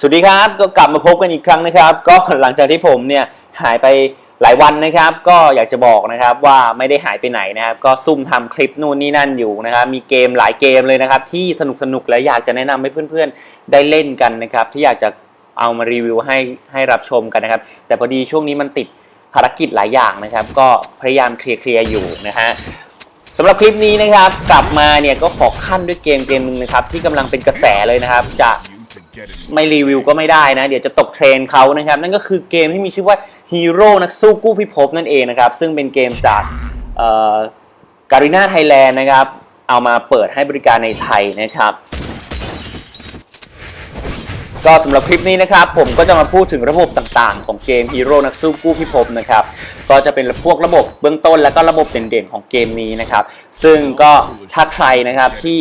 สวัสดีครับก็กลับมาพบกันอีกครั้งนะครับ ก็หลังจากที่ผมเนี่ยหายไปหลายวันนะครับ ก็อยากจะบอกนะครับว่าไม่ได้หายไปไหนนะครับ ก็ซุ่มทำคลิปนู่นนี่นั่นอยู่นะครับ มีเกมหลายเกมเลยนะครับ ที่สนุกสนุกและอยากจะแนะนำให้เพื่อนๆได้เล่นกันนะครับ ที่อยากจะเอามารีวิวให้ให้รับชมกันนะครับ แต่พอดีช่วงนี้มันติดภารกิจหลายอย่างนะครับ ก็พยายามเคลียร์อยู่นะฮะสำหรับคลิปนี้นะครับ กลับมาเนี่ยก็ขอขั้นด้วยเกมเกมหนึ่งนะครับ ที่กำลังเป็นกระแสเลยนะครับจะ ไม่รีวิวก็ไม่ได้นะ เดี๋ยวจะตกเทรนเขานะครับ นั่นก็คือเกมที่มีชื่อว่าฮีโร่นักสู้กู้พิภพนั่นเองนะครับ ซึ่งเป็นเกมจากการีนาไทยแลนด์นะครับ เอามาเปิดให้บริการในไทยนะครับ ก็สำหรับคลิปนี้นะครับ ผมก็จะมาพูดถึงระบบต่างๆ ของเกมฮีโร่นักสู้กู้พิภพนะครับก็จะเป็นพวกระบบเบื้องต้นและก็ระบบเด่นๆของเกมนี้นะครับ ซึ่งก็ถ้าใครนะครับที่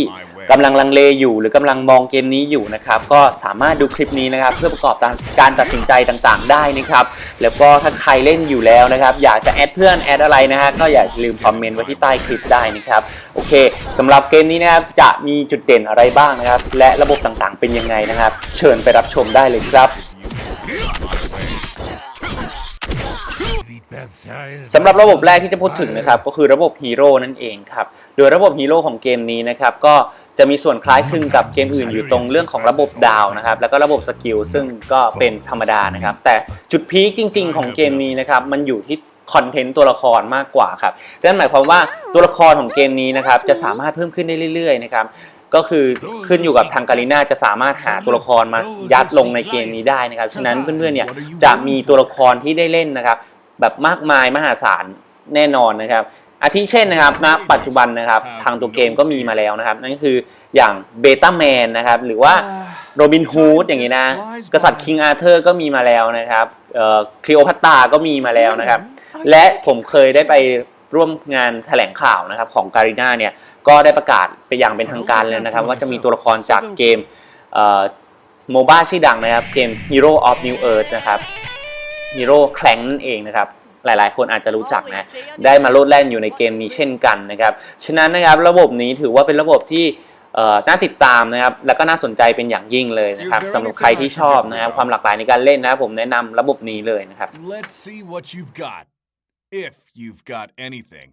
กำลังลังเลอยู่ หรือกำลังมองเกมนี้อยู่นะครับก็สามารถดูคลิปนี้นะครับเพื่อประกอบการตัดสินใจต่างๆ ได้นะครับแล้วก็ถ้าใครเล่นอยู่แล้วนะครับอยากจะแอดเพื่อนแอดอะไรนะฮะก็อย่าลืมคอมเมนต์ไว้ที่ใต้คลิปได้นะครับโอเคสำหรับเกมนี้นะครับจะมีจุดเด่นอะไรบ้างนะครับ และระบบต่างๆ เป็นยังไงนะครับ เชิญไปรับชมได้เลยครับสำหรับระบบแรกที่จะพูดถึงนะครับก็คือระบบฮีโร่นั่นเองครับ โดยระบบฮีโร่ของเกมนี้นะครับก็ จะมีส่วนคล้ายคลึงกับเกมอื่นอยู่ตรงเรื่องของระบบดาวนะครับ แล้วก็ระบบสกิลซึ่งก็เป็นธรรมดานะครับ แต่จุดพีคจริง ๆ ของเกมนี้นะครับ มันอยู่ที่คอนเทนต์ตัวละครมากกว่าครับนั่นหมายความว่าตัวละครของเกมนี้นะครับ จะสามารถเพิ่มขึ้นได้เรื่อย ๆ นะครับก็คือขึ้นอยู่กับทางการีนาจะสามารถหาตัวละครมายัดลงในเกมนี้ได้นะครับ ฉะนั้นเพื่อนๆเนี่ยจะมีตัวละครที่ได้เล่นนะครับ แบบมากมายมหาศาลแน่นอนนะครับ อาทิเช่นนะครับณปัจจุบันนะครับทางตัวเกมก็มีมาแล้วนะครับ นั่นก็คืออย่างเบต้าแมนนะครับหรือว่าโรบินฮูดอย่างนี้นะ กษัตริย์คิงอาเธอร์ก็มีมาแล้วนะครับคลีโอพัตตาก็มีมาแล้วนะครับ และผมเคยได้ไปร่วมงานแถลงข่าวนะครับของการีนาเนี่ยก็ได้ประกาศไปอย่างเป็นทางการเลยนะครับ ว่าจะมีตัวละครจากเกมโมบ้าชื่อดังนะครับ เกม Hero of New Earth นะครับฮีโร่แคลงนั่นเองนะครับ หลาย ๆ คนอาจจะรู้จักนะ ได้มาโลดแล่นอยู่ในเกมนี้เช่นกันนะครับ ฉะนั้นนะครับระบบนี้ถือว่าเป็นระบบที่เอ่อน่าติดตามนะครับ แล้วก็น่าสนใจเป็นอย่างยิ่งเลยนะครับสำหรับใครที่ชอบนะครับ ความหลากหลายในการเล่นนะครับผมแนะนำระบบนี้เลยนะครับ Let's see what you've got. If you've got anything.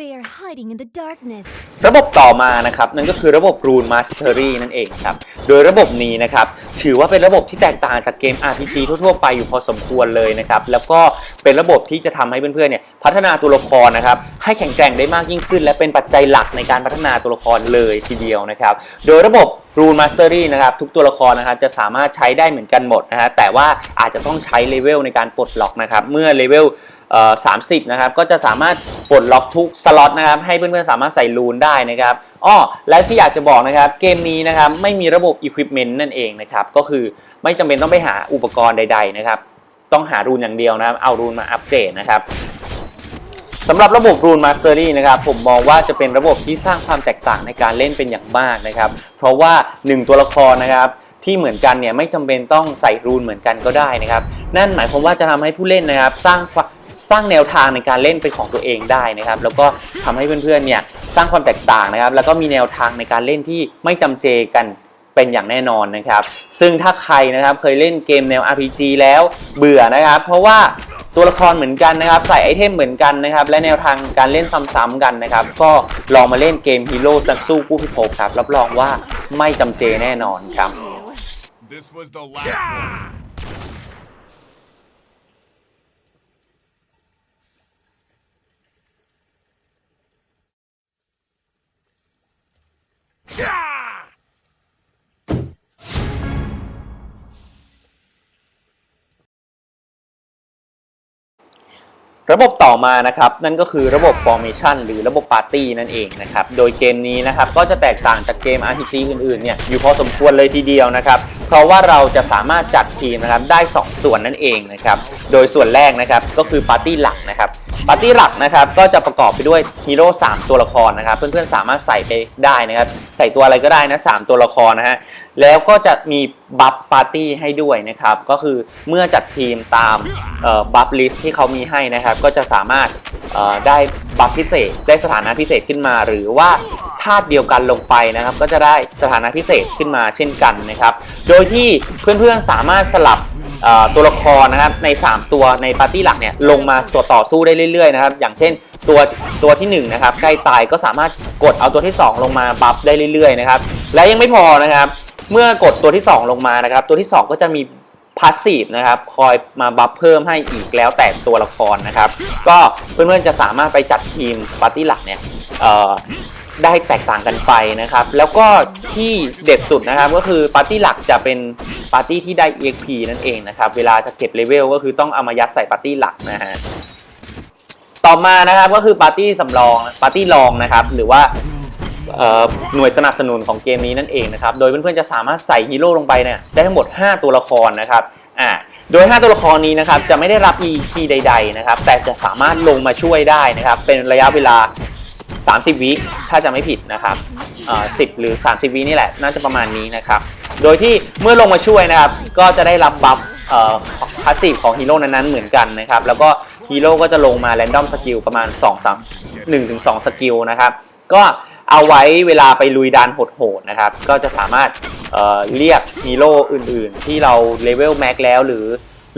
They are hiding in the darkness. ระบบต่อมานะครับนั่นก็คือระบบ Rune Mastery นั่นเองครับ โดยระบบนี้นะครับ ถือว่าเป็นระบบที่แตกต่างจากเกม RPG ทั่วๆไปอยู่พอสมควรเลยนะครับ แล้วก็เป็นระบบที่จะทำให้เพื่อนๆเนี่ยพัฒนาตัวละครนะครับให้แข็งแกร่งได้มากยิ่งขึ้น และเป็นปัจจัยหลักในการพัฒนาตัวละครเลยทีเดียวนะครับ โดยระบบ Rune Mastery นะครับทุกตัวละครนะครับจะสามารถใช้ได้เหมือนกันหมดนะฮะแต่ว่าอาจจะต้องใช้เลเวลในการปลดล็อกนะครับเมื่อเลเวล 30นะครับก็จะสามารถปลดล็อกทุกสล็อตนะครับให้เพื่อนๆสามารถใส่รูนได้นะครับอ้อและที่อยากจะบอกนะครับเกมนี้นะครับไม่มีระบบ Equipment นั่นเองนะครับก็คือไม่จำเป็นต้องไปหาอุปกรณ์ใด ๆนะครับ ต้องหารูนอย่างเดียวนะครับเอารูนมาอัปเกรดนะครับสำหรับระบบ Rune Mastery นะครับผมมองว่าจะเป็นระบบที่สร้างความแตกต่างในการเล่นเป็นอย่างมากนะครับ เพราะว่า 1 ตัวละครนะครับที่เหมือนกันเนี่ยไม่จำเป็นต้องใส่รูนเหมือนกันก็ได้นะครับ นั่นหมายความว่าจะทำให้ผู้เล่นนะครับ สร้าง สร้างแนวทางในการเล่นเป็นของตัวเองได้นะครับ แล้วก็ทำให้เพื่อนๆเนี่ยสร้างความแตกต่างนะครับ แล้วก็มีแนวทางในการเล่นที่ไม่จำเจกันเป็นอย่างแน่นอนนะครับ ซึ่งถ้าใครนะครับเคยเล่นเกมแนว RPG แล้วเบื่อนะครับ เพราะว่าตัวละครเหมือนกันนะครับ ใส่ไอเทมเหมือนกันนะครับ และแนวทางการเล่นซ้ำๆกันนะครับ ก็ลองมาเล่นเกมฮีโร่นักสู้กู้พิภพครับ รับรองว่าไม่จำเจแน่นอนครับ ระบบต่อมานะครับนั่นก็คือระบบ formation หรือระบบ party นั่นเองนะครับโดยเกมนี้นะครับก็จะแตกต่างจากเกม RPG อื่นๆเนี่ยอยู่พอสมควรเลยทีเดียวนะครับเพราะว่าเราจะสามารถจัดทีมนะครับได้ 2 ส่วนนั่นเองนะครับโดยส่วนแรกนะครับก็คือ party หลักนะครับ ปาร์ตี้หลักนะครับก็จะประกอบไปด้วยฮีโร่3ตัวละครนะครับเพื่อนๆสามารถใส่ไปได้นะครับใส่ตัวอะไรก็ได้นะ3ตัวละครนะฮะแล้วก็จะมีบัฟปาร์ตี้ให้ด้วยนะครับก็คือเมื่อจัดทีมตามบัฟลิสที่เขามีให้นะครับ ก็จะสามารถได้บัฟพิเศษ ได้สถานะพิเศษขึ้นมา หรือว่าทาตุเดียวกันลงไปนะครับ ก็จะได้สถานะพิเศษขึ้นมาเช่นกันนะครับ โดยที่เพื่อนๆสามารถสลับ ตัวละครนะครับใน 3 ตัวในปาร์ตี้หลักเนี่ยลงมาส่วต่อสู้ได้เรื่อยๆนะครับอย่างเช่นตัวตัวที่1นะครับใกล้ตายก็สามารถกดเอาตัวที่ 2 ลงมาบัฟได้เรื่อยๆนะครับและยังไม่พอนะครับเมื่อกดตัวที่ 2 ลงมานะครับตัวที่ 2 ก็จะมีพาสซีฟนะครับคอยมาบัฟเพิ่มให้อีกแล้วแต่ตัวละครนะครับ ก็เพื่อนๆจะสามารถไปจัดทีมปาร์ตี้หลักเนี่ย ได้แตกต่างกันไปนะครับ แล้วก็ที่เด็ดสุดนะครับก็คือปาร์ตี้หลักจะเป็นปาร์ตี้ที่ได้ EXP นั่นเองนะครับ เวลาจะเก็บเลเวลก็คือต้องเอามายัดใส่ปาร์ตี้หลักนะฮะต่อมานะครับก็คือปาร์ตี้สำรองปาร์ตี้รองนะครับ หรือว่าหน่วยสนับสนุนของเกมนี้นั่นเองนะครับ โดยเพื่อนๆจะสามารถใส่ฮีโร่ลงไปเนี่ยได้ทั้งหมด 5 ตัวละครนะครับอ่าโดย 5 ตัวละครนี้นะครับจะไม่ได้รับ EP ใด ๆ นะครับ แต่จะสามารถลงมาช่วยได้นะครับ เป็นระยะเวลา 30 วิถ้าจะไม่ผิดนะครับเอ่อ10หรือ 30 วินี่แหละ น่าจะประมาณนี้นะครับ โดยที่เมื่อลงมาช่วยนะครับ ก็จะได้รับบัฟอ่อพาสซีฟของฮีโร่นั้นๆ เหมือนกันนะครับ แล้วก็ฮีโร่ก็จะลงมาแรนดอมสกิลประมาณ 2 3 1ถึง2สกิลนะครับ ก็เอาไว้เวลาไปลุยดันโหดๆนะครับ ก็จะสามารถเเรียกฮีโร่อื่นๆ ที่เราเลเวลแม็กแล้วหรือ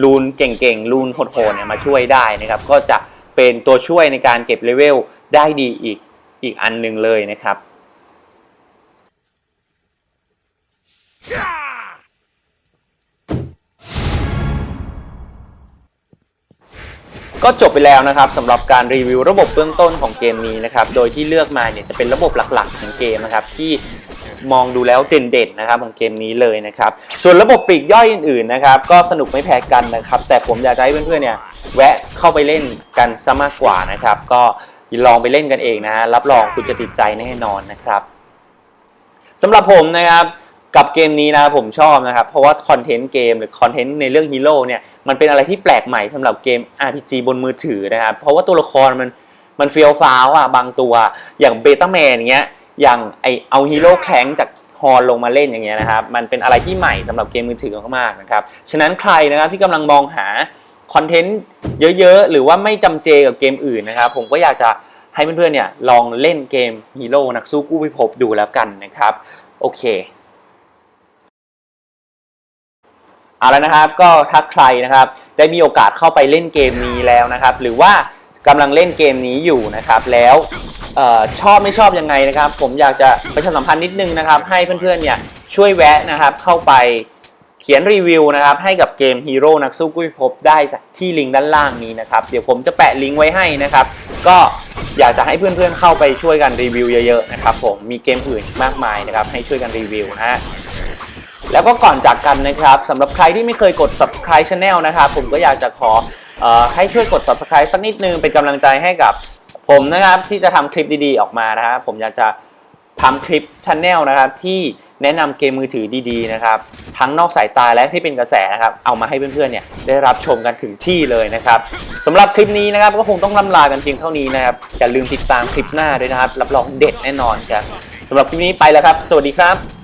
ลูนเก่งๆลูนโหดๆเนี่ยมาช่วยได้นะครับ ก็จะเป็นตัวช่วยในการเก็บเลเวล ได้ดีอีกอีกอันหนึ่งเลยนะครับ ก็จบไปแล้วนะครับสำหรับการรีวิวระบบเบื้องต้นของเกมนี้นะครับ โดยที่เลือกมาเนี่ยจะเป็นระบบหลักๆของเกมนะครับที่มองดูแล้วเด่นๆนะครับของเกมนี้เลยนะครับ ส่วนระบบปลีกย่อยอื่นๆนะครับ ก็สนุกไม่แพ้กันนะครับ แต่ผมอยากให้เพื่อนๆเนี่ยแวะเข้าไปเล่นกันซะมากกว่านะครับ ก็ ลองไปเล่นกันเองนะฮะรับรองคุณจะติดใจแน่นอนนะครับสำหรับผมนะครับกับเกมนี้นะผมชอบนะครับ เพราะว่าคอนเทนต์เกมหรือคอนเทนต์ในเรื่องฮีโร่เนี่ยมันเป็นอะไรที่แปลกใหม่สำหรับเกม RPG บนมือถือนะครับ เพราะว่าตัวละครมันมันเฟียวฟ้าวอะบางตัวอย่างเบต้าแมนเงี้ยอย่างไอเอาฮีโร่แข็งจากฮอลลงมาเล่นอย่างเงี้ยนะครับ มันเป็นอะไรที่ใหม่สำหรับเกมมือถือมากๆนะครับ ฉะนั้นใครนะครับที่กำลังมองหา คอนเทนต์เยอะๆ หรือว่าไม่จำเจกับเกมอื่นนะครับ ผมก็อยากจะให้เพื่อนๆเนี่ยลองเล่นเกมฮีโร่นักสู้กู้พิภพดูแล้วกันนะครับ โอเคเอาแล้วนะครับก็ถ้าใครนะครับได้มีโอกาสเข้าไปเล่นเกมนี้แล้วนะครับ หรือว่ากำลังเล่นเกมนี้อยู่นะครับ แล้วออชอบไม่ชอบยังไงนะครับ ผมอยากจะประชาสัมพันธ์นิดนึงนะครับ ให้เพื่อนๆเนี่ยช่วยแวะนะครับเข้าไป ขียนรีวิวนะครับให้กับเกมฮีโร่นักสู้กุ้ยพบได้ที่ลิงก์ด้านล่างนี้นะครับ เดี๋ยวผมจะแปะลิงก์ไว้ให้นะครับ ก็อยากจะให้เพื่อนๆเข้าไปช่วยกันรีวิวเยอะๆนะครับผมมีเกมอื่นอีกมากมายนะครับให้ช่วยกันรีวิวนะฮะแล้วก็ก่อนจากกันนะครับสำหรับใครที่ไม่เคยกด subscribe channel นะครับผมก็อยากจะขอออให้ช่วยกด subscribe สักนิดนึงเป็นกำลังใจให้กับผมนะครับที่จะทำคลิปดีๆออกมานะครับผมอยากจะทำคลิป channel นะครับที่ แนะนำเกมมือถือดีๆนะครับทั้งนอกสายตาและที่เป็นกระแสนะครับเอามาให้เพื่อนๆเนี่ยได้รับชมกันถึงที่เลยนะครับสำหรับคลิปนี้นะครับก็คงต้องล่ำลากันเพียงเท่านี้นะครับอย่าลืมติดตามคลิปหน้าด้วยนะครับ รับรองเด็ดแน่นอนครับสำหรับคลิปนี้ไปแล้วครับ สวัสดีครับ